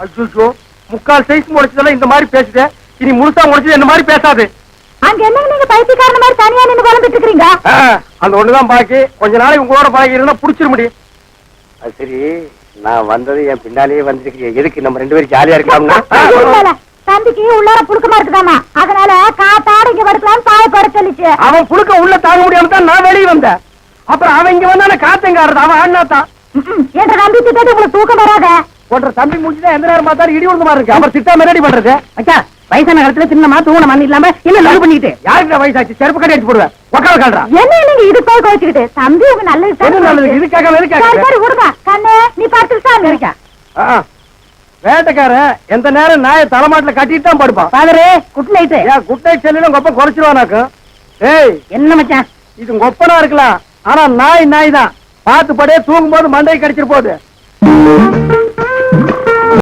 அச்சோ முக்கால் சைஸ் முடிச்சதெல்லாம் இந்த மாதிரி பேசுது. இனி முழுசா முடிச்சது இந்த மாதிரி பேசாது. அங்க என்னங்க நீங்க பைத்தியக்காரன மாதிரி தனியா நின்னு குழம்பிட்டு இருக்கீங்க ஆ, அந்த ஒண்ணுதான் பாக்கி கொஞ்ச நாளைக்கு உங்களோட பழகி இருந்தா புடிச்சிட முடியும். அது சரி. நான் வந்தது என் பின்னாலேயே வந்திருக்கீங்க எதுக்கு நம்ம ரெண்டு பேரும் ஜாலியா இருக்கலாம்னா? இல்ல, தம்பிக்கு உள்ளார புழுக்கமா இருக்குதாமா அதனால காத்தாட இங்க படுக்கலாம் பாய பட சொல்லிச்சு. அவன் புழுக்க உள்ள தாங்க முடியாம தான் நான் வெளியே வந்தேன். அப்புறம் அவன் இங்க வந்தானே காத்தங்காரது அவன் ஆடினாத்தான் ம்ம். என்ற நம்பி திட்டது உங்களுக்கு தூக்கம் வராத. போன்ற தம்பி முடிச்சுதான் எந்த நேரம் பார்த்தாலும் இடி விழுந்த மாதிரி இருக்கு. அவர் திட்டா ரெடி பண்றது. அச்சா வயசான காலத்துல சின்னமா தூண மண் இல்லாம என்ன லவ் பண்ணிக்கிட்டு? யாருக்கு வயசாச்சு? செருப்பு கட்டி அடிச்சு போடுவேன். கால்றா என்ன நீங்க இது போய் கோச்சுக்கிட்டு தம்பி உங்க நல்லது என்ன நல்லது? இதுக்காக சரி எதுக்காக? சரி விடுங்க கண்ணு நீ படுத்து சாமி இருக்கா ஆ, வேட்டைக்காரன் எந்த நேரம் நாயை தலைமாட்டுல கட்டிட்டு தான் படுப்பான். பாதரு குட் நைட்டு ஏன் குட்டை செல்லிலும் கொப்ப குறைச்சிருவானாக்கும். ஏய். என்ன மச்சான்? இது கொப்பனா இருக்கலாம். ஆனா நாய் நாய் தான். பார்த்து படையே தூங்கும் போது மண்டை கடிச்சிட்டு போகுது